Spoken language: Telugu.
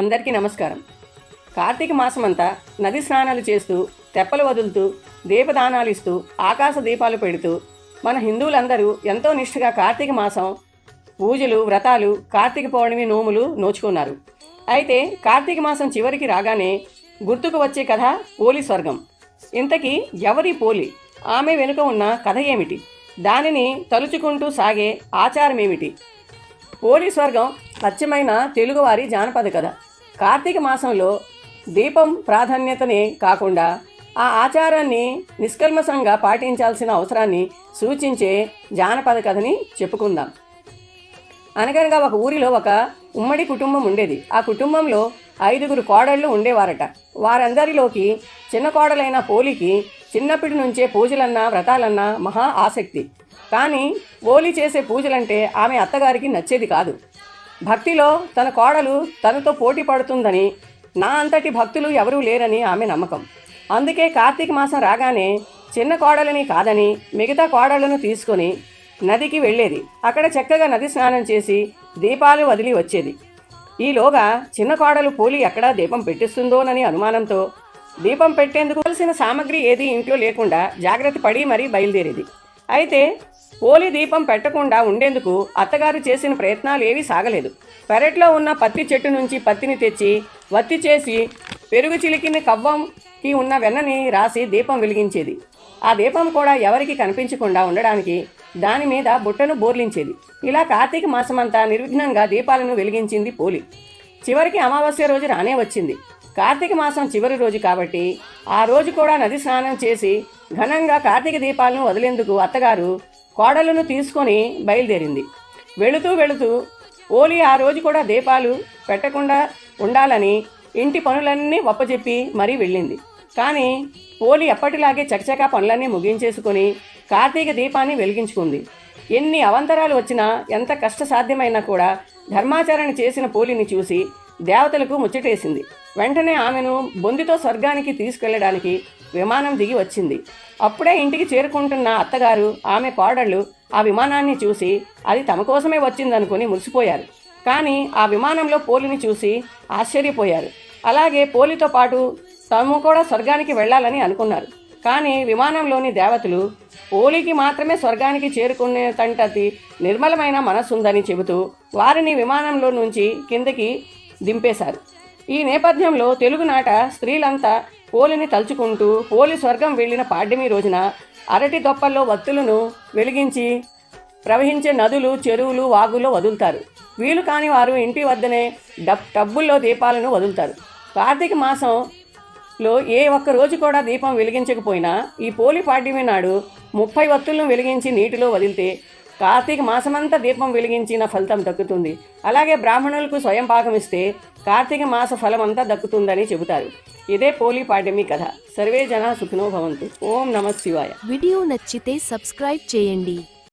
అందరికీ నమస్కారం. కార్తీక మాసమంతా నది స్నానాలు చేస్తూ తెప్పలు వదులుతూ దీపదానాలు ఇస్తూ ఆకాశ దీపాలు పెడుతూ మన హిందువులందరూ ఎంతో నిష్ఠగా కార్తీక మాసం పూజలు వ్రతాలు కార్తీక పౌర్ణమి నోములు నోచుకున్నారు. అయితే కార్తీక మాసం చివరికి రాగానే గుర్తుకు వచ్చే కథ పోలి స్వర్గం. ఇంతకీ ఎవరి పోలి? ఆమె వెనుక ఉన్న కథ ఏమిటి? దానిని తలుచుకుంటూ సాగే ఆచారం ఏమిటి పోలి స్వర్గం స్వచ్ఛమైన తెలుగువారి జానపద కథ. కార్తీక మాసంలో దీపం ప్రాధాన్యతనే కాకుండా ఆ ఆచారాన్ని నిష్కల్మషంగా పాటించాల్సిన అవసరాన్ని సూచించే జానపద కథని చెప్పుకుందాం. అనగనగా ఒక ఊరిలో ఒక ఉమ్మడి కుటుంబం ఉండేది. ఆ కుటుంబంలో ఐదుగురు కోడళ్ళు ఉండేవారట. వారందరిలోకి చిన్న కోడలైన పోలికి చిన్నప్పటి నుంచే పూజలన్నా వ్రతాలన్నా మహా ఆసక్తి. కానీ ఓలి చేసే పూజలంటే ఆమె అత్తగారికి నచ్చేది కాదు. భక్తిలో తన కోడలు తనతో పోటీ పడుతుందని నా అంతటి భక్తులు ఎవరూ లేరని ఆమె నమ్మకం. అందుకే కార్తీక మాసం రాగానే చిన్న కోడలని కాదని మిగతా కోడళ్ళను తీసుకొని నదికి వెళ్ళేది. అక్కడ చక్కగా నది స్నానం చేసి దీపాలు వదిలి వచ్చేది. ఈలోగా చిన్న కోడలు పోలి ఎక్కడా దీపం పెట్టిస్తుందోనని అనుమానంతో దీపం పెట్టేందుకు కావలసిన సామగ్రి ఏది ఇంట్లో లేకుండా జాగ్రత్త పడి మరీ బయలుదేరేది. అయితే పోలి దీపం పెట్టకుండా ఉండేందుకు అత్తగారు చేసిన ప్రయత్నాలు ఏవీ సాగలేదు. పెరట్లో ఉన్న పత్తి చెట్టు నుంచి పత్తిని తెచ్చి వత్తి చేసి పెరుగు చిలికిన కవ్వంకి ఉన్న వెన్నని రాసి దీపం వెలిగించేది. ఆ దీపం కూడా ఎవరికి కనిపించకుండా ఉండడానికి దాని మీద బుట్టను బోర్లించేది. ఇలా కార్తీక మాసమంతా నిర్విఘ్నంగా దీపాలను వెలిగించింది పోలి చివరికి అమావాస్య రోజు రానే వచ్చింది. కార్తీక మాసం చివరి రోజు కాబట్టి ఆ రోజు కూడా నది స్నానం చేసి ఘనంగా కార్తీక దీపాలను వదిలేందుకు అత్తగారు కోడలను తీసుకొని బయలుదేరింది. వెళుతూ వెళుతూ ఓలి ఆ రోజు కూడా దీపాలు పెట్టకుండా ఉండాలని ఇంటి పనులన్నీ ఒప్పచెప్పి మరీ వెళ్ళింది. కానీ ఓలి ఎప్పటిలాగే చకచకా పనులన్నీ ముగించేసుకొని కార్తీక దీపాన్ని వెలిగించుకుంది. ఎన్ని అవంతరాలు వచ్చినా ఎంత కష్టసాధ్యమైనా కూడా ధర్మాచరణ చేసిన పోలిని చూసి దేవతలకు ముచ్చటేసింది. వెంటనే ఆమెను బొందితో స్వర్గానికి తీసుకెళ్ళడానికి విమానం దిగి వచ్చింది. అప్పుడే ఇంటికి చేరుకుంటున్న అత్తగారు ఆమె కోడళ్ళు ఆ విమానాన్ని చూసి అది తమ కోసమే వచ్చిందనుకుని మురిసిపోయారు. కానీ ఆ విమానంలో పోలిని చూసి ఆశ్చర్యపోయారు. అలాగే పోలితో పాటు తాము కూడా స్వర్గానికి వెళ్ళాలని అనుకున్నారు. కానీ విమానంలోని దేవతలు పోలికి మాత్రమే స్వర్గానికి చేరుకునేటంతటి నిర్మలమైన మనస్సుందని చెబుతూ వారిని విమానంలో నుంచి కిందకి దింపేశారు. ఈ నేపథ్యంలో తెలుగునాట స్త్రీలంతా పోలిని తలుచుకుంటూ పోలి స్వర్గం వెళ్ళిన పాడ్యమి రోజున అరటి దొప్పల్లో వత్తులను వెలిగించి ప్రవహించే నదులు చెరువులు వాగుల్లో వదులుతారు. వీలు కాని వారు ఇంటి వద్దనే డబ్ టబ్బుల్లో దీపాలను వదులుతారు. కార్తీక మాసంలో ఏ ఒక్క రోజు కూడా దీపం వెలిగించకపోయినా ఈ పోలి పాడ్యమి నాడు ముప్పై వత్తులను వెలిగించి నీటిలో వదిలితే కార్తీక మాసమంతా దీపం వెలిగించిన ఫలితం దక్కుతుంది. అలాగే బ్రాహ్మణులకు స్వయం పాకం ఇస్తే కార్తీక మాస ఫలం అంతా దక్కుతుందని చెబుతారు. ఇదే పోలి పాడ్యమి కథ. సర్వే జన సుఖినో భవంతు. ఓం నమ శివాయ. వీడియో నచ్చితే సబ్స్క్రైబ్ చేయండి.